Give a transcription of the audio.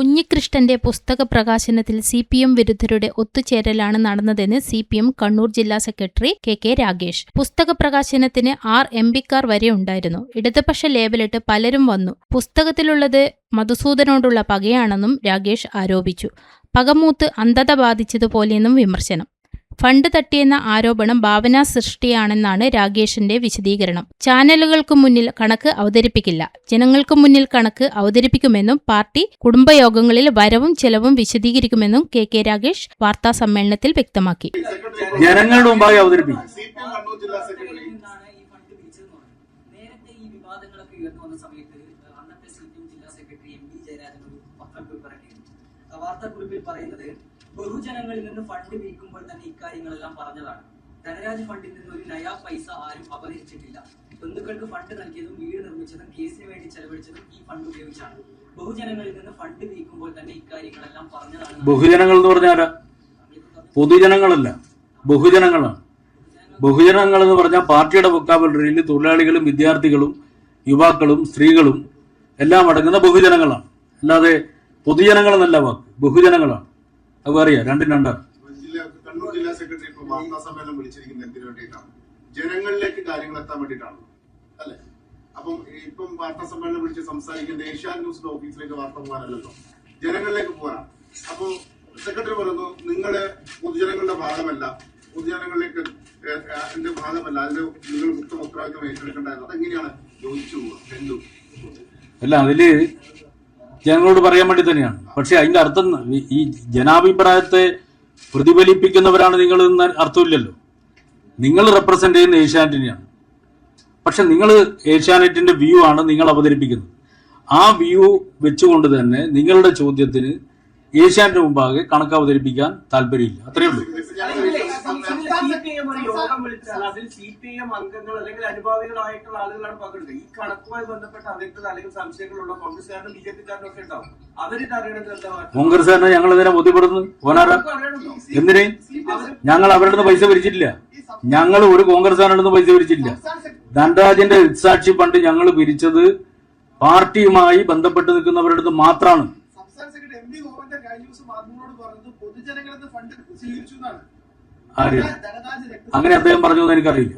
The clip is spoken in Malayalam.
കുഞ്ഞികൃഷ്ണന്റെ പുസ്തക പ്രകാശനത്തിൽ സി പി എം വിരുദ്ധരുടെ ഒത്തുചേരലാണ് നടന്നതെന്ന് സി പി എം കണ്ണൂർ ജില്ലാ സെക്രട്ടറി കെ കെ രാഗേഷ് പുസ്തക പ്രകാശനത്തിന് ആർ എം പിക്കാർ വരെ ഉണ്ടായിരുന്നു. ഇടതുപക്ഷ ലേബലിട്ട് പലരും വന്നു. പുസ്തകത്തിലുള്ളത് മധുസൂദനോടുള്ള പകയാണെന്നും രാഗേഷ് ആരോപിച്ചു. പകമൂത്ത് അന്ധത ബാധിച്ചതുപോലെയെന്നും വിമർശനം. ഫണ്ട് തട്ടിയെന്ന ആരോപണം ഭാവനാ സൃഷ്ടിയാണെന്നാണ് രാഗേഷിന്റെ വിശദീകരണം. ചാനലുകൾക്ക് മുന്നിൽ കണക്ക് അവതരിപ്പിക്കില്ല. ജനങ്ങൾക്ക് മുന്നിൽ കണക്ക് അവതരിപ്പിക്കുമെന്നും പാർട്ടി കുടുംബയോഗങ്ങളിൽ വരവും ചെലവും വിശദീകരിക്കുമെന്നും കെ കെ രാഗേഷ് വാർത്താ സമ്മേളനത്തിൽ വ്യക്തമാക്കി. ജനങ്ങളുടെ മുമ്പാകെ അവതരിപ്പിക്കും. സി കണ്ണൂർ ജില്ലാ സെക്രട്ടറി നിന്നാണ് ഈ ഫണ്ട് പിരിച്ചതെന്ന് പറയുന്നത് നേരത്തെ ഈ വിവാദങ്ങളൊക്കെ വന്ന സമയത്ത് അന്നത്തെ ജില്ലാ സെക്രട്ടറി എം പി ജയരാജൻ ഒരു വാർത്താക്കുറിപ്പിൽ പറയുന്നത് ബഹുജനങ്ങളിൽ നിന്ന് ഫണ്ട് വീക്കുമ്പോൾ തന്നെ ഇക്കാര്യങ്ങളെല്ലാം പറഞ്ഞതാണ്. ധനരാജ് ഫണ്ടിൽ നിന്ന് ഒരു നയാ പൈസ ആരും അപഹരിച്ചിട്ടില്ല. ബന്ധുക്കൾക്ക് ഫണ്ട് നൽകിയതും വീട് നിർമ്മിച്ചതും കേസിന് വേണ്ടി ചെലവഴിച്ചതും ഈ ഫണ്ട് ഉപയോഗിച്ചാണ്. ബഹുജനങ്ങളിൽ നിന്ന് ഫണ്ട് വീക്കുമ്പോൾ തന്നെ ഇക്കാര്യങ്ങളെല്ലാം പറഞ്ഞതാണ്. ബഹുജനങ്ങൾ എന്ന് പറഞ്ഞാൽ പൊതുജനങ്ങളല്ല. ബഹുജനങ്ങളാണ്. ബഹുജനങ്ങൾ എന്ന് പറഞ്ഞാൽ പാർട്ടിയുടെ വൊക്കാബുലറിയിൽ തൊഴിലാളികളും വിദ്യാർത്ഥികളും യുവാക്കളും സ്ത്രീകളും എല്ലാം അടങ്ങുന്ന ബഹുജനങ്ങളാണ്. അല്ലാതെ പൊതുജനങ്ങൾ എന്നല്ല വാക്ക്. ബഹുജനങ്ങളാണ്. അത് അറിയാം രണ്ടും രണ്ടാണ്. കണ്ണൂർ ജില്ലാ സെക്രട്ടറി ഇപ്പൊ വാർത്താ സമ്മേളനം വിളിച്ചിരിക്കുന്നത് എന്തിനു വേണ്ടിയിട്ടാണ്? ജനങ്ങളിലേക്ക് കാര്യങ്ങൾ എത്താൻ വേണ്ടിയിട്ടാണ്. അല്ലെ? അപ്പം ഇപ്പം വാർത്താ സമ്മേളനം വിളിച്ച് സംസാരിക്കുന്നത് ഏഷ്യാൻ ന്യൂസിന്റെ ഓഫീസിലേക്ക് വാർത്ത പോകാനല്ലല്ലോ. ജനങ്ങളിലേക്ക് പോകാനാണ്. അപ്പൊ സെക്രട്ടറി പറയുന്നു നിങ്ങൾ പൊതുജനങ്ങളുടെ ഭാഗമല്ല. പൊതുജനങ്ങളിലേക്ക് അതിന്റെ ഭാഗമല്ല. അതിന്റെ നിങ്ങൾ മുക്ത ഉത്തരവാദിത്വം ഏറ്റെടുക്കേണ്ടത് അതെങ്ങനെയാണ് യോജിച്ചു പോവുക. എന്തു അല്ല അതിൽ ജനങ്ങളോട് പറയാൻ വേണ്ടി തന്നെയാണ്. പക്ഷെ അതിന്റെ അർത്ഥം ഈ- ജനാഭിപ്രായത്തെ പ്രതിഫലിപ്പിക്കുന്നവരാണ് നിങ്ങൾ എന്ന് അർത്ഥമില്ലല്ലോ. നിങ്ങൾ റെപ്രസെന്റ് ചെയ്യുന്ന ഏഷ്യാനെറ്റിനെയാണ്. പക്ഷെ നിങ്ങൾ ഏഷ്യാനെറ്റിന്റെ വ്യൂ ആണ് നിങ്ങൾ അവതരിപ്പിക്കുന്നത്. ആ വ്യൂ വെച്ചുകൊണ്ട് തന്നെ നിങ്ങളുടെ ചോദ്യത്തിന് ഏഷ്യാനെറ്റ് മുമ്പാകെ കണക്ക് അവതരിപ്പിക്കാൻ താല്പര്യമില്ല. അത്രയേ ഉള്ളൂ. എം ഒരു യോഗം വിളിച്ചാൽ അതിൽ സി പി എം അംഗങ്ങൾ അല്ലെങ്കിൽ അനുഭാവികളായിട്ടുള്ള ആളുകളാണ് പങ്കെടുക്കുന്നത് ഈ കണക്കുമായി ബന്ധപ്പെട്ട അവ്യക്തത അല്ലെങ്കിൽ സംശയങ്ങളുള്ള കോൺഗ്രസ്സുകാരനും ബി ജെ പിക്കാരനും ഒക്കെ ഉണ്ടാവും. അവരിത് അറിയണത് എന്താ? കോൺഗ്രസ്സുകാരനെ ഞങ്ങൾ ഇതിനെ ബോധ്യപ്പെടുന്നു ഓനാരാ? എന്തിന്? ഞങ്ങൾ അവരുടെ നിന്ന് പൈസ പിരിച്ചിട്ടില്ല. ഞങ്ങൾ ഒരു കോൺഗ്രസ്സുകാരുടെ അടുത്ത് പൈസ പിരിച്ചിട്ടില്ല. ധനരാജന്റെ സാക്ഷി ഫണ്ട് ഞങ്ങൾ പിരിച്ചത് പാർട്ടിയുമായി ബന്ധപ്പെട്ട് നിൽക്കുന്നവരുടെ അടുത്ത് മാത്രമാണ് സംസ്ഥാന അങ്ങനെ അദ്ദേഹം പറഞ്ഞു എന്ന് എനിക്കറിയില്ല.